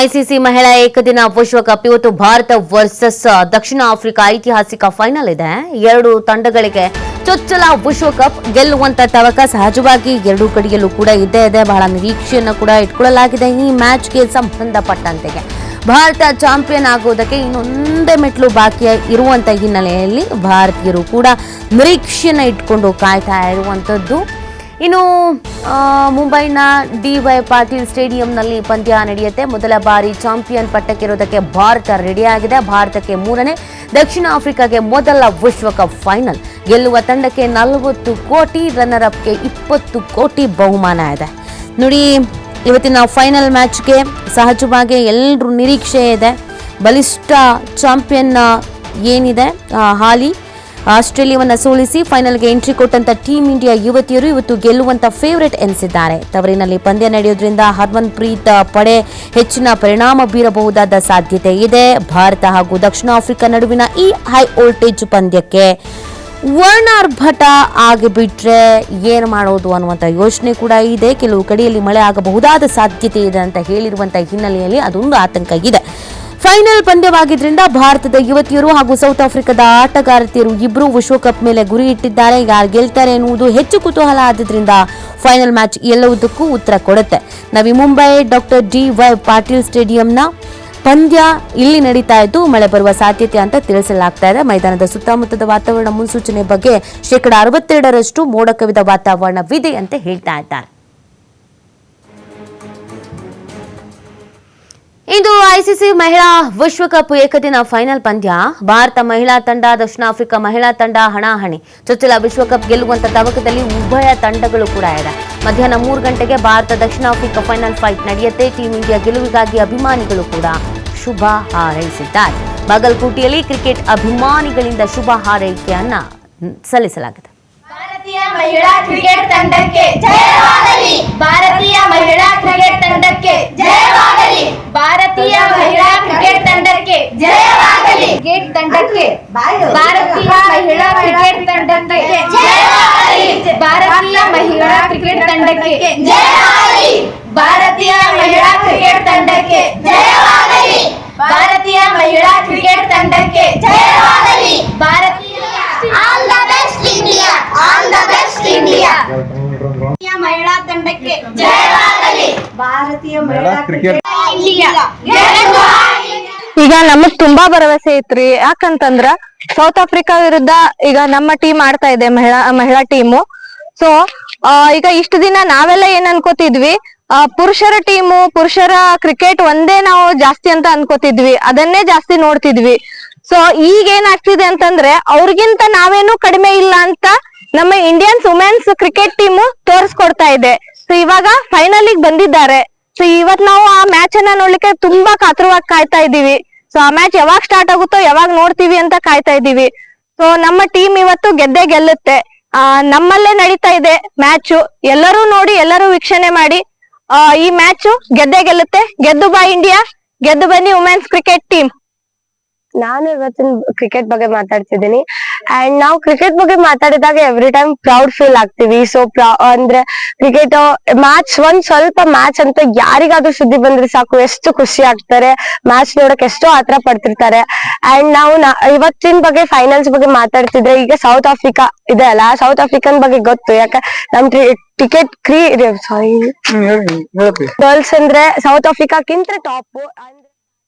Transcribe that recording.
ICC ಮಹಿಳಾ ಏಕದಿನ ವಿಶ್ವಕಪ್ ಇವತ್ತು ಭಾರತ ವರ್ಸಸ್ ದಕ್ಷಿಣ ಆಫ್ರಿಕಾ ಐತಿಹಾಸಿಕ ಫೈನಲ್ ಇದೆ. ಎರಡು ತಂಡಗಳಿಗೆ ಚೊಚ್ಚಲ ವಿಶ್ವಕಪ್ ಗೆಲ್ಲುವಂತ ತವಕ ಸಹಜವಾಗಿ ಎರಡೂ ಕಡೆಯಲ್ಲೂ ಕೂಡ ಇದ್ದೇ ಇದೆ. ಬಹಳ ನಿರೀಕ್ಷೆಯನ್ನು ಕೂಡ ಇಟ್ಕೊಳ್ಳಲಾಗಿದೆ ಈ ಮ್ಯಾಚ್ಗೆ ಸಂಬಂಧಪಟ್ಟಂತೆಗೆ. ಭಾರತ ಚಾಂಪಿಯನ್ ಆಗೋದಕ್ಕೆ ಇನ್ನೊಂದೇ ಮೆಟ್ಲು ಬಾಕಿ ಇರುವಂತ ಹಿನ್ನೆಲೆಯಲ್ಲಿ ಭಾರತೀಯರು ಕೂಡ ನಿರೀಕ್ಷೆಯನ್ನು ಇಟ್ಕೊಂಡು ಕಾಯ್ತಾ ಇರುವಂಥದ್ದು ಇನ್ನು ಮುಂಬೈನ ಡಿ ವೈ ಪಾಟೀಲ್ ಸ್ಟೇಡಿಯಂನಲ್ಲಿ ಪಂದ್ಯ ನಡೆಯುತ್ತೆ. ಮೊದಲ ಬಾರಿ ಚಾಂಪಿಯನ್ ಪಟ್ಟಕ್ಕಿರೋದಕ್ಕೆ ಭಾರತ ರೆಡಿಯಾಗಿದೆ ಭಾರತಕ್ಕೆ ಮೂರನೇ, ದಕ್ಷಿಣ ಆಫ್ರಿಕಾಗೆ ಮೊದಲ ವಿಶ್ವಕಪ್ ಫೈನಲ್ ಗೆಲ್ಲುವ ತಂಡಕ್ಕೆ ನಲವತ್ತು ಕೋಟಿ ರನ್ನರ್ ಅಪ್ಗೆ ಇಪ್ಪತ್ತು ಕೋಟಿ ಬಹುಮಾನ ಇದೆ. ನೋಡಿ, ಇವತ್ತಿನ ಫೈನಲ್ ಮ್ಯಾಚ್ಗೆ ಸಹಜವಾಗಿ ಎಲ್ಲರೂ ನಿರೀಕ್ಷೆ ಇದೆ. ಬಲಿಷ್ಠ ಚಾಂಪಿಯನ್ ಏನಿದೆ? ಹಾಲಿ. ಆಸ್ಟ್ರೇಲಿಯಾವನ್ನ ಸೋಲಿಸಿ ಫೈನಲ್ಗೆ ಎಂಟ್ರಿ ಕೊಟ್ಟಂತ ಟೀಂ ಇಂಡಿಯಾ ಯುವತಿಯರು ಇವತ್ತು ಗೆಲ್ಲುವಂತ ಫೇವರೇಟ್ ಎನಿಸಿದ್ದಾರೆ. ತವರಿನಲ್ಲಿ ಪಂದ್ಯ ನಡೆಯೋದ್ರಿಂದ ಹರ್ಮನ್ ಪ್ರೀತ್ ಪಡೆ ಹೆಚ್ಚಿನ ಪರಿಣಾಮ ಬೀರಬಹುದಾದ ಸಾಧ್ಯತೆ ಇದೆ. ಭಾರತ ಹಾಗೂ ದಕ್ಷಿಣ ಆಫ್ರಿಕಾ ನಡುವಿನ ಈ ಹೈ ವೋಲ್ಟೇಜ್ ಪಂದ್ಯಕ್ಕೆ ವರ್ಣಾರ್ಭಟ ಆಗಿಬಿಟ್ರೆ ಏನು ಮಾಡೋದು ಅನ್ನುವಂಥ ಯೋಚನೆ ಕೂಡ ಇದೆ. ಕೆಲವು ಕಡೆಯಲ್ಲಿ ಮಳೆ ಆಗಬಹುದಾದ ಸಾಧ್ಯತೆ ಇದೆ ಅಂತ ಹೇಳಿರುವಂಥ ಹಿನ್ನೆಲೆಯಲ್ಲಿ ಅದೊಂದು ಆತಂಕ ಇದೆ. ಫೈನಲ್ ಪಂದ್ಯವಾಗಿದ್ದರಿಂದ ಭಾರತದ ಯುವತಿಯರು ಹಾಗೂ ಸೌತ್ ಆಫ್ರಿಕಾದ ಆಟಗಾರತಿಯರು ಇಬ್ಬರು ವಿಶ್ವಕಪ್ ಮೇಲೆ ಗುರಿ ಇಟ್ಟಿದ್ದಾರೆ. ಯಾರು ಗೆಲ್ತಾರೆ ಎನ್ನುವುದು ಹೆಚ್ಚು ಕುತೂಹಲ ಆದ್ದರಿಂದ ಫೈನಲ್ ಮ್ಯಾಚ್ ಎಲ್ಲವುದಕ್ಕೂ ಉತ್ತರ ಕೊಡುತ್ತೆ. Navi Mumbai doctor D Y Patil ಸ್ಟೇಡಿಯಂನ ಪಂದ್ಯ ಇಲ್ಲಿ ನಡೀತಾ ಇದ್ದು, ಮಳೆ ಬರುವ ಸಾಧ್ಯತೆ ಅಂತ ತಿಳಿಸಲಾಗ್ತಾ ಇದೆ. ಮೈದಾನದ ಸುತ್ತಮುತ್ತದ ವಾತಾವರಣ ಮುನ್ಸೂಚನೆ ಬಗ್ಗೆ ಶೇಕಡ ಅರವತ್ತೆರಡರಷ್ಟು ಮೋಡ ಕವಿದ ವಾತಾವರಣವಿದೆ ಅಂತ ಹೇಳ್ತಾ ಇದ್ದಾರೆ. ಇಂದು ಐಸಿಸಿ ಮಹಿಳಾ ವಿಶ್ವಕಪ್ ಏಕದಿನ ಫೈನಲ್ ಪಂದ್ಯ. ಭಾರತ ಮಹಿಳಾ ತಂಡ, ದಕ್ಷಿಣ ಆಫ್ರಿಕಾ ಮಹಿಳಾ ತಂಡ ಹಣಾಹಣಿ. ಚೊಚ್ಚಲ ವಿಶ್ವಕಪ್ ಗೆಲ್ಲುವಂತ ತವಕದಲ್ಲಿ ಉಭಯ ತಂಡಗಳು ಕೂಡ ಇದೆ. ಮಧ್ಯಾಹ್ನ ಮೂರು ಗಂಟೆಗೆ ಭಾರತ ದಕ್ಷಿಣ ಆಫ್ರಿಕಾ ಫೈನಲ್ ಫೈಟ್ ನಡೆಯುತ್ತೆ. ಟೀಂ ಇಂಡಿಯಾ ಗೆಲುವಿಗಾಗಿ ಅಭಿಮಾನಿಗಳು ಕೂಡ ಶುಭ ಹಾರೈಸಿದ್ದಾರೆ. ಬಾಗಲಕೋಟೆಯಲ್ಲಿ ಕ್ರಿಕೆಟ್ ಅಭಿಮಾನಿಗಳಿಂದ ಶುಭ ಹಾರೈಕೆಯನ್ನ ಸಲ್ಲಿಸಲಾಗಿದೆ. ಭಾರತೀಯ ಮಹಿಳಾ ಕ್ರಿಕೆಟ್ ತಂಡಕ್ಕೆ ಜಯವಾಗಲಿ ಭಾರತೀಯ ಮಹಿಳಾ ಕ್ರಿಕೆಟ್ ತಂಡಕ್ಕೆ ಜಯವಾಗಲಿ ಭಾರತೀಯ ಮಹಿಳಾ ಕ್ರಿಕೆಟ್ ತಂಡಕ್ಕೆ ಜಯವಾಗಲಿ ಕ್ರಿಕೆಟ್ ತಂಡಕ್ಕೆ ಭಾರತೀಯ ಮಹಿಳಾ ಕ್ರಿಕೆಟ್ ತಂಡಕ್ಕೆ ಜಯವಾಗಲಿ ಭಾರತೀಯ ಮಹಿಳಾ ಕ್ರಿಕೆಟ್ ತಂಡಕ್ಕೆ ಜಯವಾಗಲಿ ಭಾರತೀಯ ಮಹಿಳಾ ಕ್ರಿಕೆಟ್ ತಂಡಕ್ಕೆ ಜಯವಾಗಲಿ ಭಾರತೀಯ ಮಹಿಳಾ ಕ್ರಿಕೆಟ್ ತಂಡಕ್ಕೆ ಜಯವಾಗಲಿ ಭಾರತೀಯ all the best India all the best India ಭಾರತೀಯ ಮಹಿಳಾ ತಂಡಕ್ಕೆ ಜಯವಾಗಲಿ ಭಾರತೀಯ ಮಹಿಳಾ ಕ್ರಿಕೆಟ್ ಇಂಡಿಯಾ ಗೆಲ್ಲುವ ಈಗ ನಮಗ್ ತುಂಬಾ ಭರವಸೆ ಐತ್ರಿ. ಯಾಕಂತಂದ್ರ ಸೌತ್ ಆಫ್ರಿಕಾ ವಿರುದ್ಧ ಈಗ ನಮ್ಮ ಟೀಮ್ ಆಡ್ತಾ ಇದೆ ಮಹಿಳಾ ಮಹಿಳಾ ಟೀಮು ಸೊ ಈಗ ಇಷ್ಟು ದಿನ ನಾವೆಲ್ಲ ಏನ್ ಅನ್ಕೋತಿದ್ವಿ? ಪುರುಷರ ಟೀಮು ಪುರುಷರ ಕ್ರಿಕೆಟ್ ಒಂದೇ ನಾವು ಜಾಸ್ತಿ ಅಂತ ಅನ್ಕೋತಿದ್ವಿ. ಅದನ್ನೇ ಜಾಸ್ತಿ ನೋಡ್ತಿದ್ವಿ. ಸೊ ಈಗ ಏನಾಗ್ತಿದೆ ಅಂತಂದ್ರೆ ಅವ್ರಿಗಿಂತ ನಾವೇನು ಕಡಿಮೆ ಇಲ್ಲ ಅಂತ ನಮ್ಮ ಇಂಡಿಯನ್ಸ್ ವುಮೆನ್ಸ್ ಕ್ರಿಕೆಟ್ ಟೀಮು ತೋರಿಸ್ಕೊಡ್ತಾ ಇದೆ. ಸೊ ಇವಾಗ ಫೈನಲ್ ಬಂದಿದ್ದಾರೆ. ಸೊ ಇವತ್ ನಾವು ಆ ಮ್ಯಾಚ್ ಅನ್ನ ನೋಡ್ಲಿಕ್ಕೆ ತುಂಬಾ ಕಾತುರವಾಗಿ ಕಾಯ್ತಾ ಇದೀವಿ ಸೊ ಆ ಮ್ಯಾಚ್ ಯಾವಾಗ ಸ್ಟಾರ್ಟ್ ಆಗುತ್ತೋ ಯಾವಾಗ ನೋಡ್ತೀವಿ ಅಂತ ಕಾಯ್ತಾ ಇದೀವಿ ಸೊ ನಮ್ಮ ಟೀಮ್ ಇವತ್ತು ಗೆದ್ದೆ ಗೆಲ್ಲುತ್ತೆ. ಆ, ನಮ್ಮಲ್ಲೇ ನಡೀತಾ ಇದೆ ಮ್ಯಾಚ್ ಎಲ್ಲರೂ ನೋಡಿ, ಎಲ್ಲರೂ ವೀಕ್ಷಣೆ ಮಾಡಿ. ಈ ಮ್ಯಾಚ್ ಗೆದ್ದೆ ಗೆಲ್ಲುತ್ತೆ. ಗೆದ್ದು ಬಾ ಇಂಡಿಯಾ ಗೆದ್ದು ಬನ್ನಿ ವುಮೆನ್ಸ್ ಕ್ರಿಕೆಟ್ ಟೀಮ್ ನಾನು ಇವತ್ತಿನ ಕ್ರಿಕೆಟ್ ಬಗ್ಗೆ ಮಾತಾಡ್ತಿದ್ದೀನಿ. ಅಂಡ್ ನಾವು ಕ್ರಿಕೆಟ್ ಬಗ್ಗೆ ಮಾತಾಡಿದಾಗ ಎವ್ರಿ ಟೈಮ್ ಪ್ರೌಡ್ ಫೀಲ್ ಆಗ್ತೀವಿ. ಸೊ ಅಂದ್ರೆ ಕ್ರಿಕೆಟ್ ಮ್ಯಾಚ್ ಒಂದ್ ಸ್ವಲ್ಪ ಮ್ಯಾಚ್ ಅಂತ ಯಾರಿಗಾದ್ರೂ ಸುದ್ದಿ ಬಂದ್ರೆ ಸಾಕು. ಎಷ್ಟು ಖುಷಿ ಆಗ್ತಾರೆ. ಮ್ಯಾಚ್ ನೋಡಕ್ ಎಷ್ಟೋ ಆತರ ಪಡ್ತಿರ್ತಾರೆ. ಅಂಡ್ ನಾವು ನಾ- ಇವತ್ತಿನ ಬಗ್ಗೆ ಫೈನಲ್ಸ್ ಬಗ್ಗೆ ಮಾತಾಡ್ತಿದ್ರೆ ಈಗ ಸೌತ್ ಆಫ್ರಿಕಾ ಇದೆ ಅಲ್ಲ? ಸೌತ್ ಆಫ್ರಿಕನ್ ಬಗ್ಗೆ ಗೊತ್ತು. ಯಾಕೆ ನಮ್ ಟಿಕೆಟ್ ಕ್ರೀ ಸಾರಿ ಗರ್ಲ್ಸ್ ಅಂದ್ರೆ ಸೌತ್ ಆಫ್ರಿಕಾಕ್ಕಿಂತ ಟಾಪ್